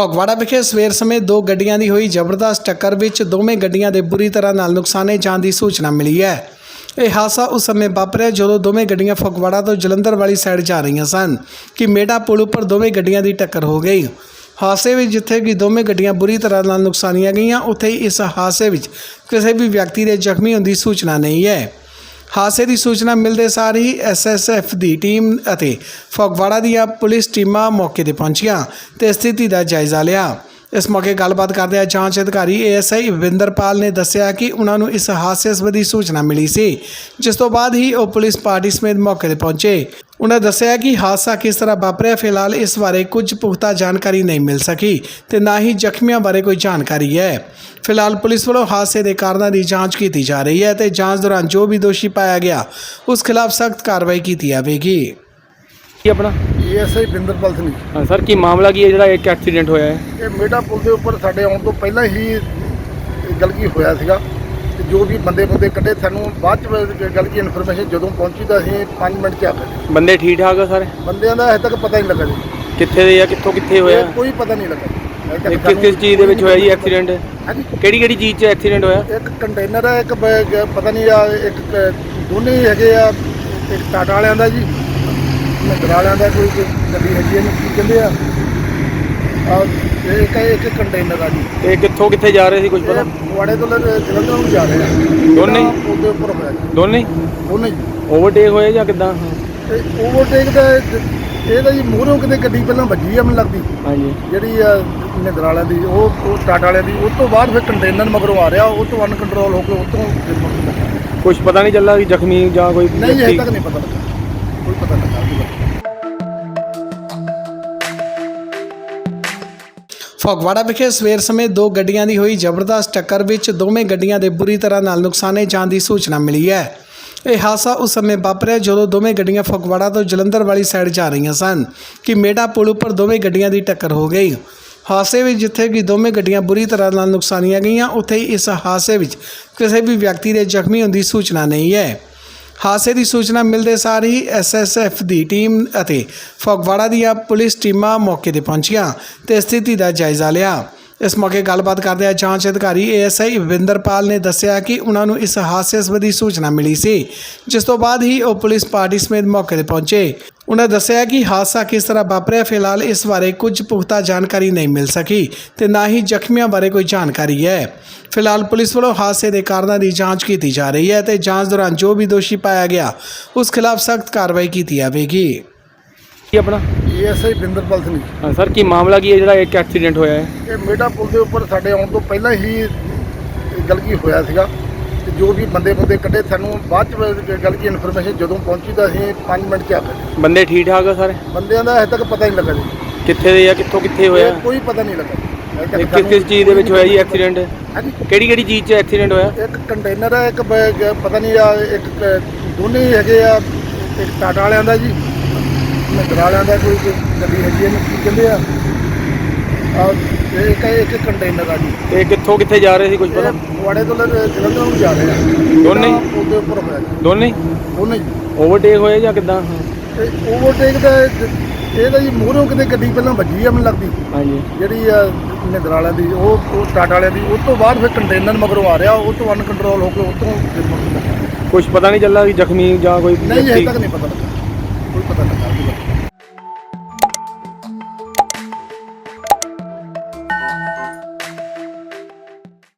ਫਗਵਾੜਾ ਵਿਖੇ ਸਵੇਰ ਸਮੇਂ ਦੋ ਗੱਡੀਆਂ ਦੀ ਹੋਈ ਜ਼ਬਰਦਸਤ ਟੱਕਰ ਵਿੱਚ ਦੋਵੇਂ ਗੱਡੀਆਂ ਦੇ ਬੁਰੀ ਤਰ੍ਹਾਂ ਨਾਲ ਨੁਕਸਾਨੇ ਜਾਣ ਦੀ ਸੂਚਨਾ ਮਿਲੀ ਹੈ। ਇਹ ਹਾਦਸਾ ਉਸ ਸਮੇਂ ਵਾਪਰਿਆ ਜਦੋਂ ਦੋਵੇਂ ਗੱਡੀਆਂ ਫਗਵਾੜਾ ਤੋਂ ਜਲੰਧਰ ਵਾਲੀ ਸਾਈਡ ਜਾ ਰਹੀਆਂ ਸਨ ਕਿ ਮੇਡਾ ਪੁਲ ਉੱਪਰ ਦੋਵੇਂ ਗੱਡੀਆਂ ਦੀ ਟੱਕਰ ਹੋ ਗਈ। ਹਾਦਸੇ ਵਿੱਚ ਜਿੱਥੇ ਕਿ ਦੋਵੇਂ ਗੱਡੀਆਂ ਬੁਰੀ ਤਰ੍ਹਾਂ ਨਾਲ ਨੁਕਸਾਨੀਆਂ ਗਈਆਂ, ਉੱਥੇ ਹੀ ਇਸ ਹਾਦਸੇ ਵਿੱਚ ਕਿਸੇ ਵੀ ਵਿਅਕਤੀ ਦੇ ਜ਼ਖਮੀ ਹੋਣ ਦੀ ਸੂਚਨਾ ਨਹੀਂ ਹੈ। ਹਾਦਸੇ ਦੀ ਸੂਚਨਾ ਮਿਲਦੇ ਸਾਰ ਹੀ ਐਸਐਸਐਫ ਦੀ ਟੀਮ ਅਤੇ ਫਗਵਾੜਾ ਦੀਆਂ ਪੁਲਿਸ ਟੀਮਾਂ ਮੌਕੇ ਤੇ ਪਹੁੰਚੀਆਂ ਤੇ ਸਥਿਤੀ ਦਾ ਜਾਇਜ਼ਾ ਲਿਆ। ਇਸ ਮੌਕੇ ਗੱਲਬਾਤ ਕਰਦਿਆਂ ਜਾਂਚ ਅਧਿਕਾਰੀ ਏਐਸਆਈ ਵਿੰਦਰਪਾਲ ਨੇ ਦੱਸਿਆ ਕਿ ਉਹਨਾਂ ਨੂੰ ਇਸ ਹਾਦਸੇ ਸੰਬੰਧੀ ਸੂਚਨਾ ਮਿਲੀ ਸੀ, ਜਿਸ ਤੋਂ ਬਾਅਦ ਹੀ ਉਹ ਪੁਲਿਸ ਪਾਰਟੀ ਸਮੇਤ ਮੌਕੇ ਤੇ ਪਹੁੰਚੇ। ਉਹਨਾਂ ਦੱਸਿਆ ਕਿ ਹਾਦਸਾ ਕਿਸ ਤਰ੍ਹਾਂ ਵਾਪਰਿਆ, ਫਿਲਹਾਲ ਇਸ ਬਾਰੇ ਕੁਝ ਪੁਖਤਾ ਜਾਣਕਾਰੀ ਨਹੀਂ ਮਿਲ ਸਕੀ ਤੇ ਨਾ ਹੀ ਜ਼ਖਮੀਆਂ ਬਾਰੇ ਕੋਈ ਜਾਣਕਾਰੀ ਹੈ। ਫਿਲਹਾਲ ਪੁਲਿਸ ਵੱਲੋਂ ਹਾਦਸੇ ਦੇ ਕਾਰਨਾਂ ਦੀ ਜਾਂਚ ਕੀਤੀ ਜਾ ਰਹੀ ਹੈ ਤੇ ਜਾਂਚ ਦੌਰਾਨ ਜੋ ਵੀ ਦੋਸ਼ੀ ਪਾਇਆ ਗਿਆ, ਉਸ ਖਿਲਾਫ ਸਖਤ ਕਾਰਵਾਈ ਕੀਤੀ ਜਾਵੇਗੀ। ਕੀ ਆਪਣਾ? ਏਐਸਆਈ ਬਿੰਦਰਪਾਲ ਸਿੰਘ। ਹਾਂ ਸਰ ਕੀ ਮਾਮਲਾ ਕੀ ਹੈ ਜਿਹੜਾ ਇੱਕ ਐਕਸੀਡੈਂਟ ਹੋਇਆ ਹੈ? ਇਹ ਮੇਡਾ ਪੁਲ ਦੇ ਉੱਪਰ ਸਾਡੇ ਆਉਣ ਤੋਂ ਪਹਿਲਾਂ ਹੀ ਗਲਤੀ ਹੋਇਆ ਸੀਗਾ ਤੇ ਜੋ ਵੀ ਬੰਦੇ ਬੰਦੇ ਕੱਢੇ ਸਾਨੂੰ ਬਾਅਦ ਚ ਗਲਤੀ ਇਨਫੋਰਮੇਸ਼ਨ ਜਦੋਂ ਪਹੁੰਚੀ ਤਾਂ ਅਸੀਂ 5 ਮਿੰਟ ਚ ਆ ਗਏ। ਬੰਦੇ ਠੀਕ ਠਾਕ ਆ ਸਾਰੇ? ਬੰਦਿਆਂ ਦਾ ਹਜੇ ਤੱਕ ਪਤਾ ਹੀ ਨਹੀਂ ਲੱਗਾ ਜੀ। ਕਿੱਥੇ ਦੇ ਆ ਕਿੱਥੋਂ ਕਿੱਥੇ ਹੋਇਆ? ਇਹ ਕੋਈ ਪਤਾ ਨਹੀਂ ਲੱਗਾ। ਇਹ ਕਿਸ ਕਿਸ ਚੀਜ਼ ਦੇ ਵਿੱਚ ਹੋਇਆ ਜੀ ਐਕਸੀਡੈਂਟ ਹਾਂਜੀ। ਕਿਹੜੀ ਕਿਹੜੀ ਚੀਜ਼ 'ਚ ਐਕਸੀਡੈਂਟ ਹੋਇਆ? ਇੱਕ ਕੰਟੇਨਰ ਹੈ ਇੱਕ ਬ- ਪਤਾ ਨਹੀਂ ਆ ਇੱਕ ਕ- ਦੋਨੇ ਹੀ ਹੈਗੇ ਆ ਇੱਕ ਟਾਟਾ ਵਾਲਿਆਂ ਦਾ ਜੀ। ਵਾਲਿਆਂ ਦਾ ਕੋਈ ਗੱਡੀ ਹੈਗੀ ਇਹਨੂੰ ਕੀ ਕਹਿੰਦੇ ਆ? ਆ ਇੱਕ ਇੱਕ ਕੰਟੇਨਰ ਆ ਜੀ। ਇਹ ਕਿੱਥੋਂ ਕਿੱਥੇ ਜਾ ਰਹੇ ਸੀ ਕੁਝ ਪਤਾ? ਵਾੜੇ ਤੋਂ ਲੈ ਕੇ ਜਲੰਧਰ ਨੂੰ ਜਾ ਰਹੇ ਆ। ਦੋਨੇ? ਹੀ? ਉਹਦੇ ਉੱਪਰ ਹੋਇਆ ਜੀ। ਦੋਨੇ? ਹੀ? ਦੋਨੇ ਜੀ। ਓਵਰਟੇਕ ਹੋਏ ਜਾਂ ਕਿੱਦਾਂ? ਤੇ ਓਵਰਟੇਕ ਦਾ ਇਹ ਤਾਂ ਜੀ ਮੂਹਰੋਂ ਕਿਤੇ ਗੱਡੀ ਪਹਿਲਾਂ ਵੱਜੀ ਆ ਮੈਨੂੰ ਲੱਗਦੀ। ਹਾਂਜੀ। ਜਿਹੜੀ ਆ ਵਾਲਿਆਂ ਦੀ ਉਹ ਉਹ ਟਾਟਾ ਵਾਲਿਆਂ ਦੀ ਉਸ ਤੋਂ ਬਾਅਦ ਫਿਰ ਕੰਟੇਨਰ ਮਗਰੋਂ ਆ ਰਿਹਾ ਉਹ ਤੋਂ ਅਨਕੰਟਰੋਲ ਹੋ ਕੇ ਉਹ ਤੋਂ ਫਿਰ ਮੁੜ ਕੇ ਲੱਗਾ। ਕੁਝ ਪਤਾ ਨਹੀਂ ਚੱਲਾ ਕਿ ਜ਼ਖਮੀ ਜਾਂ ਕੋਈ ਨਹੀਂ ਹਜੇ ਤੱਕ ਨਹੀਂ ਪਤਾ ਲੱਗਾ। ਕੋਈ ਪਤਾ ਨਹੀਂ ਫਗਵਾੜਾ ਵਿਖੇ ਸਵੇਰ ਸਮੇਂ ਦੋ ਗੱਡੀਆਂ ਦੀ ਹੋਈ ਜ਼ਬਰਦਸਤ ਟੱਕਰ ਵਿੱਚ ਦੋਵੇਂ ਗੱਡੀਆਂ ਦੇ ਬੁਰੀ ਤਰ੍ਹਾਂ ਨਾਲ ਨੁਕਸਾਨੇ ਜਾਣ ਦੀ ਸੂਚਨਾ ਮਿਲੀ ਹੈ। ਇਹ ਹਾਦਸਾ ਉਸ ਸਮੇਂ ਵਾਪਰਿਆ ਜਦੋਂ ਦੋਵੇਂ ਗੱਡੀਆਂ ਫਗਵਾੜਾ ਤੋਂ ਜਲੰਧਰ ਵਾਲੀ ਸਾਈਡ ਜਾ ਰਹੀਆਂ ਸਨ ਕਿ ਮੇਡਾ ਪੁਲ ਉੱਪਰ ਦੋਵੇਂ ਗੱਡੀਆਂ ਦੀ ਟੱਕਰ ਹੋ ਗਈ। ਹਾਦਸੇ ਵਿੱਚ ਜਿੱਥੇ ਕਿ ਦੋਵੇਂ ਗੱਡੀਆਂ ਬੁਰੀ ਤਰ੍ਹਾਂ ਨਾਲ ਨੁਕਸਾਨੀਆਂ ਗਈਆਂ, ਉੱਥੇ ਹੀ ਇਸ ਹਾਦਸੇ ਵਿੱਚ ਕਿਸੇ ਵੀ ਵਿਅਕਤੀ ਦੇ ਜ਼ਖਮੀ ਹੋਣ ਦੀ ਸੂਚਨਾ ਨਹੀਂ ਹੈ। ਹਾਦਸੇ ਦੀ ਸੂਚਨਾ ਮਿਲਦੇ ਸਾਰ ਹੀ ਐਸਐਸਐਫ ਦੀ ਟੀਮ ਅਤੇ ਫਗਵਾੜਾ ਦੀਆਂ ਪੁਲਿਸ ਟੀਮਾਂ ਮੌਕੇ ਤੇ ਪਹੁੰਚੀਆਂ ਤੇ ਸਥਿਤੀ ਦਾ ਜਾਇਜ਼ਾ ਲਿਆ। ਇਸ ਮੌਕੇ ਗੱਲਬਾਤ ਕਰਦਿਆਂ ਜਾਂਚ ਅਧਿਕਾਰੀ ਏਐਸਆਈ ਵਿਵਿੰਦਰਪਾਲ ਨੇ ਦੱਸਿਆ ਕਿ ਉਹਨਾਂ ਨੂੰ ਇਸ ਹਾਦਸੇ ਸੰਬੰਧੀ ਸੂਚਨਾ ਮਿਲੀ ਸੀ, ਜਿਸ ਤੋਂ ਬਾਅਦ ਹੀ ਉਹ ਪੁਲਿਸ ਪਾਰਟੀ ਸਮੇਤ ਮੌਕੇ ਤੇ ਪਹੁੰਚੇ। ਉਹਨਾਂ ਦੱਸਿਆ ਕਿ ਹਾਦਸਾ ਕਿਸ ਤਰ੍ਹਾਂ ਵਾਪਰਿਆ ਫਿਲਹਾਲ ਇਸ ਬਾਰੇ ਕੁਝ ਪੁਖਤਾ ਜਾਣਕਾਰੀ ਨਹੀਂ ਮਿਲ ਸਕੀ ਤੇ ਨਾ ਹੀ ਜ਼ਖਮੀਆਂ ਬਾਰੇ ਕੋਈ ਜਾਣਕਾਰੀ ਹੈ। ਫਿਲਹਾਲ ਪੁਲਿਸ ਵੱਲੋਂ ਹਾਦਸੇ ਦੇ ਕਾਰਨਾਂ ਦੀ ਜਾਂਚ ਕੀਤੀ ਜਾ ਰਹੀ ਹੈ ਤੇ ਜਾਂਚ ਦੌਰਾਨ ਜੋ ਵੀ ਦੋਸ਼ੀ ਪਾਇਆ ਗਿਆ ਉਸ ਖਿਲਾਫ ਸਖਤ ਕਾਰਵਾਈ ਕੀਤੀ ਜਾਵੇਗੀ। ਕੀ ਆਪਣਾ? ਏਐਸਆਈ ਬਿੰਦਰਪਾਲ ਸਿੰਘ। ਹਾਂ ਸਰ ਕੀ ਮਾਮਲਾ ਕੀ ਹੈ ਜਿਹੜਾ ਇੱਕ ਐਕਸੀਡੈਂਟ ਹੋਇਆ ਹੈ? ਇਹ ਮੇਡਾ ਪੁਲ ਦੇ ਉੱਪਰ ਸਾਡੇ ਆਉਣ ਤੋਂ ਪਹਿਲਾਂ ਹੀ ਗਲਤੀ ਹੋਇਆ ਸੀਗਾ। ਤੇ ਜੋ ਵੀ ਬੰਦੇ ਬੰਦੇ ਕੱਢੇ ਸਾਨੂੰ ਬਾਅਦ ਚ ਗਲਤੀ ਇਨਫੋਰਮੇਸ਼ਨ ਜਦੋਂ ਪਹੁੰਚੀ ਤਾਂ ਅਸੀਂ 5 ਮਿੰਟ ਚ ਆ ਗਏ। ਬੰਦੇ ਠੀਕ ਠਾਕ ਆ ਸਾਰੇ? ਬੰਦਿਆਂ ਦਾ ਹਜੇ ਤੱਕ ਪਤਾ ਹੀ ਨਹੀਂ ਲੱਗਾ ਜੀ। ਕਿੱਥੇ ਦੇ ਆ ਕਿੱਥੋਂ ਕਿੱਥੇ ਹੋਇਆ? ਕੋਈ ਪਤਾ ਨਹੀਂ ਲੱਗਾ। ਇਹ ਕਿਸ ਕਿਸ ਚੀਜ਼ ਦੇ ਵਿੱਚ ਹੋਇਆ ਜੀ ਐਕਸੀਡੈਂਟ ਕਿਹੜੀ ਕਿਹੜੀ ਚੀਜ਼ 'ਚ ਐਕਸੀਡੈਂਟ ਹੋਇਆ? ਇੱਕ ਕੰਟੇਨਰ ਹੈ ਇੱਕ ਪਤਾ ਨਹੀਂ ਆ ਇੱਕ ਕ- ਦੋਨੇ ਹੀ ਹੈਗੇ ਆ ਇੱਕ ਟਾਟਾ ਵਾਲਿਆਂ ਦਾ ਜੀ ਮਹਿੰਦਰਾ ਵਾਲਿਆਂ ਦਾ ਕੋਈ ਕੋਈ ਗੱਡੀ ਹੈਗੀ ਇਹਨੂੰ ਕੀ ਕਹਿੰਦੇ ਆ? ਆ ਇੱਕ ਇੱਕ ਕੰਟੇਨਰ ਆ ਜੀ। ਇਹ ਕਿੱਥੋਂ ਕਿੱਥੇ ਜਾ ਰਹੇ ਸੀ ਕੁਝ ਪਤਾ? ਇਹ ਵਾੜੇ ਤੋਂ ਲੈ ਕੇ ਜਲੰਧਰ ਨੂੰ ਜਾ ਰਹੇ ਆ। ਦੋਨੇ ਹੀ? ਉਹਦੇ ਉੱਪਰ ਹੋਇਆ ਜੀ। ਦੋਨੇ? ਦੋਨੇ ਜੀ। ਓਵਰਟੇਕ ਹੋਏ ਜਾਂ ਕਿੱਦਾਂ? ਤੇ ਓਵਰਟੇਕ ਦਾ ਇਹ ਤਾਂ ਜੀ ਮੂਹਰੋਂ ਕਿਤੇ ਗੱਡੀ ਪਹਿਲਾਂ ਵੱਜੀ ਆ ਮੈਨੂੰ ਲੱਗਦੀ। ਹਾਂਜੀ। ਜਿਹੜੀ ਆ ਵਾਲਿਆਂ ਦੀ ਉਹ ਉਹ ਟਾਟਾ ਵਾਲਿਆਂ ਦੀ। ਉਸ ਤੋਂ ਬਾਅਦ ਫਿਰ ਕੰਟੇਨਰ ਮਗਰੋਂ ਆ ਰਿਹਾ ਉਹ ਤੋਂ ਅਨਕੰਟਰੋਲ ਹੋ ਕੇ ਉਹ ਤੋਂ ਫਿਰ ਮੁੜ ਕੇ ਲੱਗਾ। ਕੁਝ ਪਤਾ ਨਹੀਂ ਚੱਲਾ ਕਿ ਜ਼ਖਮੀ ਜਾਂ ਕੋਈ ਨਹੀਂ ਵਿਅਕਤੀ- ਤੱਕ ਨਹੀਂ ਪਤਾ ਲੱਗਾ। ਕੋਈ ਪਤਾ ਨਹੀਂ ਲੱਗਾ।